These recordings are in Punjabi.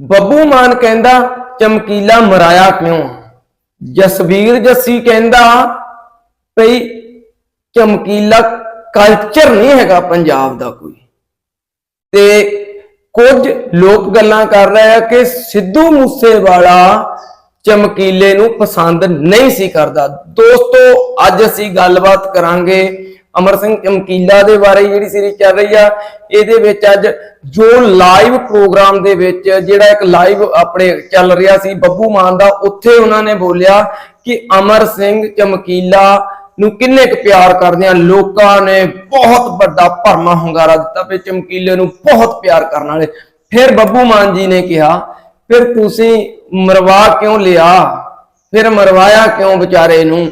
ਬੱਬੂ ਮਾਨ ਕਹਿੰਦਾ, ਚਮਕੀਲਾ ਮਰਾਇਆ ਕਿਉਂ? ਜਸਵੀਰ ਜੱਸੀ ਕਹਿੰਦਾ, ਭਈ ਚਮਕੀਲਾ ਕਲਚਰ ਨਹੀਂ ਹੈਗਾ ਪੰਜਾਬ ਦਾ ਕੋਈ। ਤੇ ਕੁਝ ਲੋਕ ਗੱਲਾਂ ਕਰ ਰਹੇ ਆ ਕਿ ਸਿੱਧੂ ਮੂਸੇਵਾਲਾ ਚਮਕੀਲੇ ਨੂੰ ਪਸੰਦ ਨਹੀਂ ਸੀ ਕਰਦਾ। ਦੋਸਤੋ, ਅੱਜ ਅਸੀਂ ਗੱਲਬਾਤ ਕਰਾਂਗੇ ਅਮਰ ਸਿੰਘ ਚਮਕੀਲਾ ਦੇ ਬਾਰੇ ਜਿਹੜੀ ਸੀਰੀਜ਼ ਚੱਲ ਰਹੀ ਆ, ਇਹਦੇ ਵਿੱਚ ਅੱਜ ਜੋ ਲਾਈਵ ਪ੍ਰੋਗਰਾਮ ਦੇ ਵਿੱਚ ਜਿਹੜਾ ਇੱਕ ਲਾਈਵ ਆਪਣੇ ਚੱਲ ਰਿਹਾ ਸੀ, ਬੱਬੂ ਮਾਨ ਦਾ, ਉੱਥੇ ਉਹਨਾਂ ਨੇ ਬੋਲਿਆ ਕਿ ਅਮਰ ਸਿੰਘ ਚਮਕੀਲਾ ਨੂੰ ਕਿੰਨੇ ਕੁ ਪਿਆਰ ਕਰਦੇ ਆ, ਲੋਕਾਂ ਨੇ ਬਹੁਤ ਵੱਡਾ ਭਰਮਾ ਹੁੰਗਾਰਾ ਦਿੱਤਾ ਵੀ ਚਮਕੀਲੇ ਨੂੰ ਬਹੁਤ ਪਿਆਰ ਕਰਨ ਵਾਲੇ। ਫਿਰ ਬੱਬੂ ਮਾਨ ਜੀ ਨੇ ਕਿਹਾ, ਫਿਰ ਤੁਸੀਂ ਮਰਵਾ ਕਿਉਂ ਲਿਆ? ਫਿਰ ਮਰਵਾਇਆ ਕਿਉਂ ਵਿਚਾਰੇ ਨੂੰ?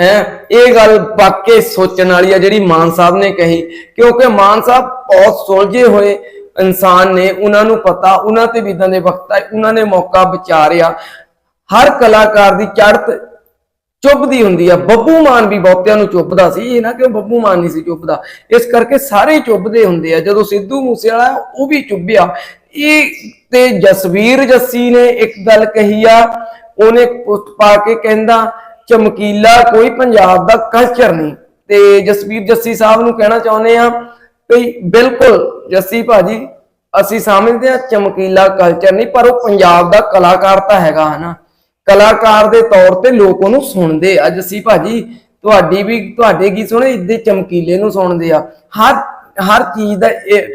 ਹੈ? ਇਹ ਗੱਲ ਵਾਕਈ ਸੋਚਣ ਵਾਲੀ ਆ ਜਿਹੜੀ ਮਾਨ ਸਾਹਿਬ ਨੇ ਕਹੀ। ਕਿਉਂਕਿ ਮਾਨ ਸਾਹਿਬ ਬਹੁਤ ਸੁਲਝੇ ਹੋਏ ਇਨਸਾਨ ਨੇ, ਉਹਨਾਂ ਨੂੰ ਪਤਾ, ਉਹਨਾਂ ਤੇ ਵੀ ਇਦਾਂ ਦੇ ਵਕਤ ਆਏ, ਉਹਨਾਂ ਨੇ ਮੌਕਾ ਵਿਚਾਰਿਆ। ਹਰ ਕਲਾਕਾਰ ਦੀ ਚੜ੍ਹਤ ਚੁੱਭਦੀ ਹੁੰਦੀ ਆ। ਬੱਬੂ ਮਾਨ ਵੀ ਬਹੁਤਿਆਂ ਨੂੰ ਚੁੱਭਦਾ ਸੀ। ਇਹ ਨਾ ਕਿ ਬੱਬੂ ਮਾਨ ਨਹੀਂ ਸੀ ਚੁੱਭਦਾ। ਇਸ ਕਰਕੇ ਸਾਰੇ ਚੁੱਭਦੇ ਹੁੰਦੇ ਆ। ਜਦੋਂ ਸਿੱਧੂ ਮੂਸੇਵਾਲਾ ਉਹ ਵੀ ਚੁੱਭਿਆ। ਇਹ ਤੇ ਜਸਵੀਰ ਜੱਸੀ ਨੇ ਇੱਕ ਗੱਲ ਕਹੀ ਆ। ਉਹਨੇ ਪੁਸਤ ਪਾ ਕੇ ਕਹਿੰਦਾ ਚਮਕੀਲਾ ਕੋਈ ਪੰਜਾਬ ਦਾ ਕਲਚਰ ਨਹੀਂ। ਤੇ ਜਸਵੀਰ ਜੱਸੀ ਸਾਹਿਬ ਨੂੰ ਕਹਿਣਾ ਚਾਹੁੰਦੇ ਆ ਵੀ ਬਿਲਕੁਲ ਜੱਸੀ ਭਾਜੀ, ਅਸੀਂ ਸਮਝਦੇ ਆ ਚਮਕੀਲਾ ਕਲਚਰ ਨਹੀਂ, ਪਰ ਉਹ ਪੰਜਾਬ ਦਾ ਕਲਾਕਾਰ ਤਾਂ ਹੈਗਾ, ਹਨਾ। ਕਲਾਕਾਰ ਦੇ ਤੌਰ ਤੇ ਲੋਕ ਉਹਨੂੰ ਸੁਣਦੇ ਆ। ਜੱਸੀ ਭਾਜੀ, ਤੁਹਾਡੀ ਵੀ, ਤੁਹਾਡੇ ਕੀ ਸੁਣੇ ਇੱਦੇ ਚਮਕੀਲੇ ਨੂੰ ਸੁਣਦੇ ਆ। ਹਰ ਹਰ ਚੀਜ਼ ਦਾ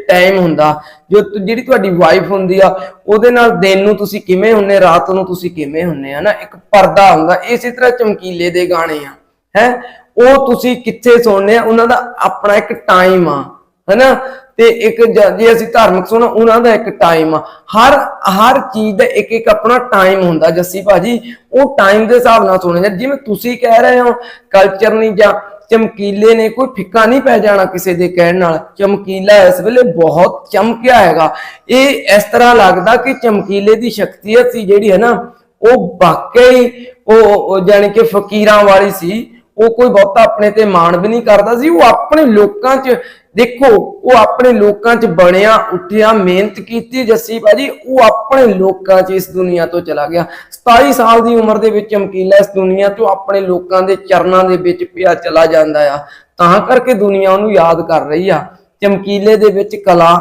ਟਾਈਮ ਹੁੰਦਾ। ਜੋ ਜਿਹੜੀ ਤੁਹਾਡੀ ਵਾਈਫ ਹੁੰਦੀ ਆ, ਉਹਦੇ ਨਾਲ ਦਿਨ ਨੂੰ ਤੁਸੀਂ ਕਿਵੇਂ ਹੁੰਨੇ, ਰਾਤ ਨੂੰ ਤੁਸੀਂ ਕਿਵੇਂ ਹੁੰਨੇ ਆ ਨਾ ਇੱਕ ਪਰਦਾ ਹੁੰਦਾ। ਇਸੇ ਤਰ੍ਹਾਂ ਚਮਕੀਲੇ ਦੇ ਗਾਣੇ ਆ, ਹੈ? ਉਹ ਤੁਸੀਂ ਕਿੱਥੇ ਸੁਣਨੇ ਆ? ਉਹਨਾਂ ਦਾ ਆਪਣਾ ਇੱਕ ਟਾਈਮ ਆ, ਹੈਨਾ? ਤੇ ਇੱਕ ਜੇ ਅਸੀਂ ਧਾਰਮਿਕ ਸੁਣਾ, ਉਹਨਾਂ ਦਾ ਇੱਕ ਟਾਈਮ ਆ। ਹਰ ਹਰ ਚੀਜ਼ ਦਾ ਇੱਕ ਇੱਕ ਆਪਣਾ ਟਾਈਮ ਹੁੰਦਾ। ਜੱਸੀ ਭਾਜੀ, ਉਹ ਟਾਈਮ ਦੇ ਹਿਸਾਬ ਨਾਲ ਸੁਣਿਆ ਜਾਂ ਜਿਵੇਂ ਤੁਸੀਂ ਕਹਿ ਰਹੇ ਹੋ ਕਲਚਰ ਨਹੀਂ ਜਾਂ ਚਮਕੀਲੇ ਨੇ, ਕੋਈ ਫਿੱਕਾ ਨਹੀਂ ਪੈ ਜਾਣਾ ਕਿਸੇ ਦੇ ਕਹਿਣ ਨਾਲ। ਚਮਕੀਲਾ ਇਸ ਵੇਲੇ ਬਹੁਤ ਚਮਕਿਆ ਹੈਗਾ। ਇਹ ਇਸ ਤਰ੍ਹਾਂ ਲੱਗਦਾ ਕਿ ਚਮਕੀਲੇ ਦੀ ਸ਼ਖਸੀਅਤ ਸੀ ਜਿਹੜੀ ਹੈ ਨਾ, ਉਹ ਵਾਕਈ ਉਹ ਉਹ ਜਾਣੀ ਕਿ ਫਕੀਰਾਂ ਵਾਲੀ ਸੀ। ਉਹ ਕੋਈ ਬਹੁਤਾ ਆਪਣੇ ਤੇ ਮਾਣ ਵੀ ਨਹੀਂ ਕਰਦਾ ਸੀ। ਉਹ ਆਪਣੇ ਲੋਕਾਂ 'ਚ, ਦੇਖੋ, ਉਹ ਆਪਣੇ ਲੋਕਾਂ 'ਚ ਬਣਿਆ, ਉੱਠਿਆ, ਮਿਹਨਤ ਕੀਤੀ ਜੱਸੀ ਬਾਜੀ ਉਹ ਆਪਣੇ ਲੋਕਾਂ 'ਚ ਇਸ ਦੁਨੀਆ ਤੋਂ ਚਲਾ ਗਿਆ। 27 ਸਾਲ ਦੀ ਉਮਰ ਦੇ ਵਿੱਚ ਚਮਕੀਲਾ ਇਸ ਦੁਨੀਆ ਤੋਂ ਆਪਣੇ ਲੋਕਾਂ ਦੇ ਚਰਨਾਂ ਦੇ ਵਿੱਚ ਪਿਆ ਚਲਾ ਜਾਂਦਾ ਆ। ਤਾਂ ਕਰਕੇ ਦੁਨੀਆ ਉਹਨੂੰ ਯਾਦ ਕਰ ਰਹੀ ਆ। ਚਮਕੀਲੇ ਦੇ ਵਿੱਚ ਕਲਾ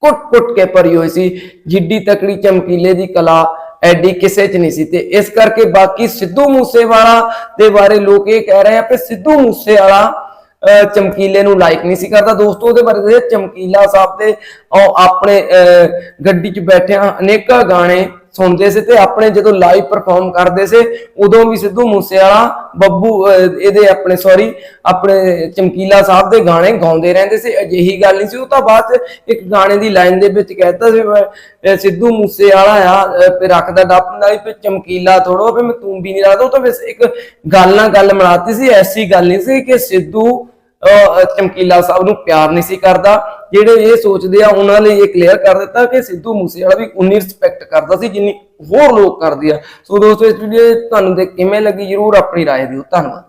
ਕੁੱਟ-ਕੁੱਟ ਕੇ ਭਰੀ ਹੋਈ ਸੀ। ਜਿੱਡੀ ਤਕੜੀ ਚਮਕੀਲੇ ਦੀ ਕਲਾ ਐਡੀ ਕਿਸੇ 'ਚ ਨਹੀਂ ਸੀ ਤੇ ਇਸ ਕਰਕੇ ਬਾਕੀ ਸਿੱਧੂ ਮੂਸੇਵਾਲਾ ਦੇ ਬਾਰੇ ਲੋਕ ਇਹ ਕਹਿ ਰਹੇ ਆ ਕਿ ਸਿੱਧੂ ਮੂਸੇਵਾਲਾ ਚਮਕੀਲੇ ਨੂੰ ਲਾਈਕ ਨਹੀਂ ਸੀ ਕਰਦਾ। ਦੋਸਤੋ ਉਹਦੇ ਬਾਰੇ ਦੱਸਿਆ ਚਮਕੀਲਾ ਸਾਹਿਬ ਦੇ ਉਹ ਆਪਣੇ ਅਹ, ਗੱਡੀ 'ਚ ਬੈਠਿਆਂ ਅਨੇਕਾਂ ਗਾਣੇ। ਸੁਣਦੇ ਸੀ ਤੇ ਆਪਣੇ ਜਦੋਂ ਲਾਈਵ ਪਰਫਾਰਮ ਕਰਦੇ ਸੀ ਉਦੋਂ ਵੀ ਸਿੱਧੂ ਮੂਸੇਵਾਲਾ ਬੱਬੂ ਇਹਦੇ ਆਪਣੇ ਸੌਰੀ ਆਪਣੇ ਚਮਕੀਲਾ ਸਾਹਿਬ ਦੇ ਗਾਣੇ ਗਾਉਂਦੇ ਰਹਿੰਦੇ ਸੀ। ਅਜਿਹੀ ਗੱਲ ਨਹੀਂ ਸੀ। ਉਹ ਤਾਂ ਬਾਅਦ ਇੱਕ ਗਾਣੇ ਦੀ ਲਾਈਨ ਦੇ ਵਿੱਚ ਕਹਿਤਾ ਸੀ ਮੈਂ, ਸਿੱਧੂ ਮੂਸੇਵਾਲਾ ਆ ਤੇ ਰੱਖਦਾ ਡੱਪ ਨਾਲ ਵੀ ਚਮਕੀਲਾ ਥੋੜੋ ਵੀ ਮੈਂ ਤੂੰ ਵੀ ਨਹੀਂ ਰੱਖਦਾ। ਉਹ ਤਾਂ ਬਸ ਇੱਕ ਗੱਲ ਨਾਲ ਗੱਲ ਮਿਲਾਤੀ ਸੀ। ਐਸੀ ਗੱਲ ਨਹੀਂ ਸੀ ਕਿ ਸਿੱਧੂ ਅਹ, ਚਮਕੀਲਾ ਸਾਹਿਬ ਨੂੰ ਪਿਆਰ ਨਹੀਂ ਸੀ ਕਰਦਾ। ਜਿਹੜੇ ਇਹ ਸੋਚਦੇ ਆ ਉਹਨਾਂ ਲਈ ਇਹ ਕਲੀਅਰ ਕਰ ਦਿੱਤਾ ਕਿ ਸਿੱਧੂ ਮੂਸੇਵਾਲਾ ਵੀ ਉਨੀ ਰਿਸਪੈਕਟ ਕਰਦਾ ਸੀ ਜਿੰਨੀ ਹੋਰ ਲੋਕ ਕਰਦੇ ਆ ਸੋ ਦੋਸਤੋ ਇਸ ਵੀਡੀਓ ਤੁਹਾਨੂੰ ਦੇਖ ਕਿਵੇਂ ਲੱਗੀ ਜਰੂਰ ਆਪਣੀ رائے ਦਿਓ ਧੰਨਵਾਦ